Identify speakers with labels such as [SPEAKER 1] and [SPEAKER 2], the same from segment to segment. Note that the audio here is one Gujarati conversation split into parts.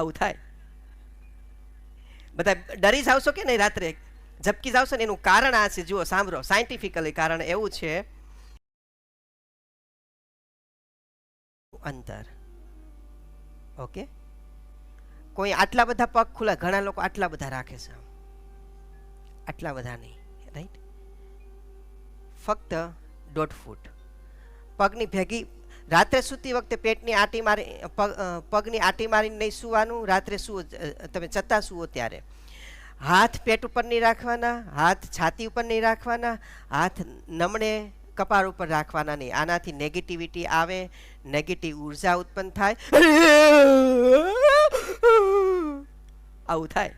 [SPEAKER 1] આવું થાય. બધા ડરી જાવશો કે નહીં રાત્રે? ઝપકી જાવશો ને એનું કારણ આ છે. જુઓ, સાંભળો. સાયન્ટિફિકલી કારણ એવું છે. અંતર. ઓકે? કોઈ આટલા બધા પગ ખુલ્લા? ઘણા લોકો આટલા બધા રાખે છે આટલા બધા નહીં. રાઈટ ફક્ત દોઢ ફૂટ. પગની ભેગી રાત્રે સૂતી વખતે પેટની આટી મારી પગની આટી મારીને નહીં સૂવાનું, રાત્રે સુવો તમે ચત્તા સૂવો ત્યારે. હાથ પેટ ઉપર નહીં રાખવાના, હાથ છાતી ઉપર નહીં રાખવાના, હાથ નમણે કપાળ ઉપર રાખવાના નહીં. આનાથી નેગેટિવિટી આવે નેગેટિવ ઊર્જા ઉત્પન્ન થાય. આવું થાય.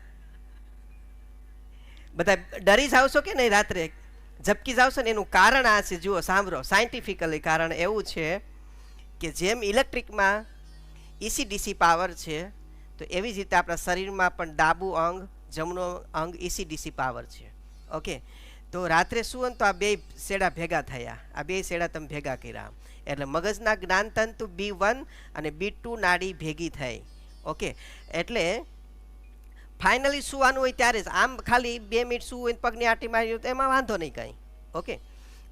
[SPEAKER 1] બધા ડરી જાવશો કે નહીં રાત્રે? ઝપકી જાવશો ને? એનું કારણ આ છે. જુઓ, સાંભળો. સાયન્ટિફિકલી કારણ એવું છે કે જેમ ઇલેક્ટ્રિકમાં ઈસીડીસી પાવર છે, તો એવી જ રીતે આપણા શરીરમાં પણ ડાબું અંગ, જમણો અંગ ઈસીડીસી પાવર છે. ઓકે? તો રાત્રે શું ને તો આ બે શેડા ભેગા થયા. આ બે શેડા તમે ભેગા કર્યા. એટલે મગજના જ્ઞાનતંતુ બી વન અને બી ટુ નાડી ભેગી થઈ. ઓકે? એટલે ફાઇનલી સુવાનું હોય ત્યારે જ આમ ખાલી બે મિનિટ સુવું હોય પગની આટી મારી તો એમાં વાંધો નહીં કંઈ. ઓકે?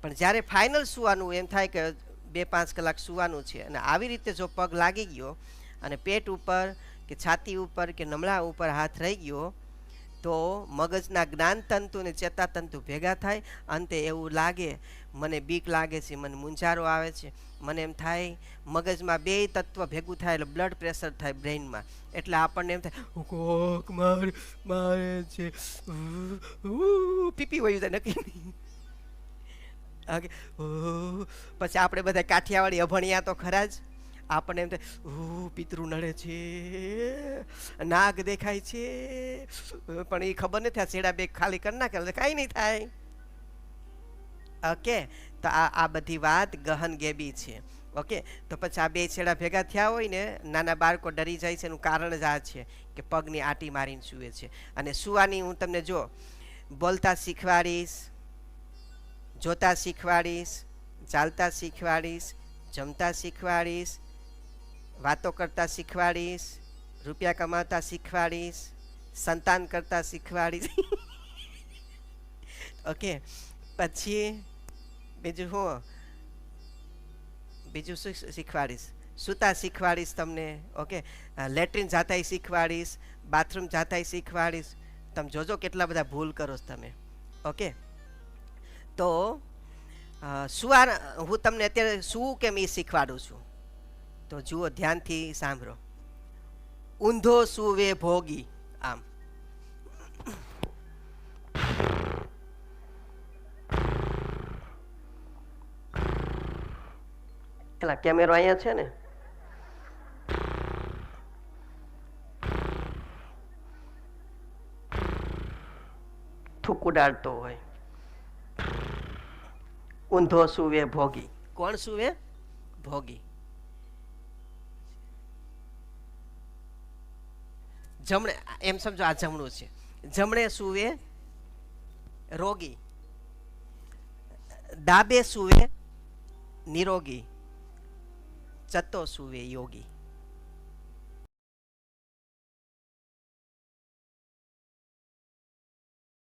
[SPEAKER 1] પણ જ્યારે ફાઇનલ સુવાનું એમ થાય કે બે પાંચ કલાક સુવાનું છે. અને આવી રીતે જો પગ લાગી ગયો અને પેટ ઉપર કે છાતી ઉપર કે નમળા ઉપર હાથ રહી ગયો, તો મગજના જ્ઞાનતંતુ અને ચેતાતંતુ ભેગા થાય. અંતે એવું લાગે, મને બીક લાગે છે, મને મૂંઝારો આવે છે. મને એમ થાય, મગજમાં બે તત્વ ભેગું થાય એટલે બ્લડ પ્રેશર થાય બ્રેઇનમાં એટલે આપણને એમ થાય કોક માર, મારે છે. પીપી વયું નક્કી નહીં. પછી આપણે બધા કાઠિયાવાડી અભણિયા તો ખરા જ. આપણને એમ થાય પિતૃ નડે છે, નાગ દેખાય છે. પણ એ ખબર નથી, આ છેડા બે ખાલી કરી નાખે કાંઈ નહીં થાય. ઓકે, તો આ આ બધી વાત ગહન ગેબી છે. ઓકે, તો પછી આ બે છેડા ભેગા થયા હોય ને, નાના બાળકો ડરી જાય છે, એનું કારણ જ આ છે કે પગની આટી મારીને સૂવે છે. અને સુવાની હું તમને જો, બોલતા શીખવાડીશ જોતા શીખવાડીશ, ચાલતા શીખવાડીશ, જમતા શીખવાડીશ, વાતો કરતા શીખવાડીશ, રૂપિયા કમાતા શીખવાડીશ, સંતાન કરતા શીખવાડીશ. ઓકે પછી બીજું હું? બીજું શું શીખવાડીશ? સૂતા શીખવાડીશ તમને ઓકે લેટ્રિન જાતાય શીખવાડીશ, બાથરૂમ જાતાય શીખવાડીશ. તમે જોજો કેટલા બધા ભૂલ કરો છો તમે ઓકે તો સુવાર, હું તમને અત્યારે શું કેમ એ શીખવાડું છું? તો જુઓ, ધ્યાનથી સાંભળો. ઊંધો સુવે ભોગી, આમ. એલા કેમેરો અહીંયા છે ને? થૂક ઉડાડતો હોય. ઊંધો સુવે ભોગી. કોણ સુવે? ભોગી. જમણે, એમ સમજો આ જમણું છે. જમણે સુવે, રોગી. ડાબે સુવે, નિરોગી. ચત્તો સુવે યોગી.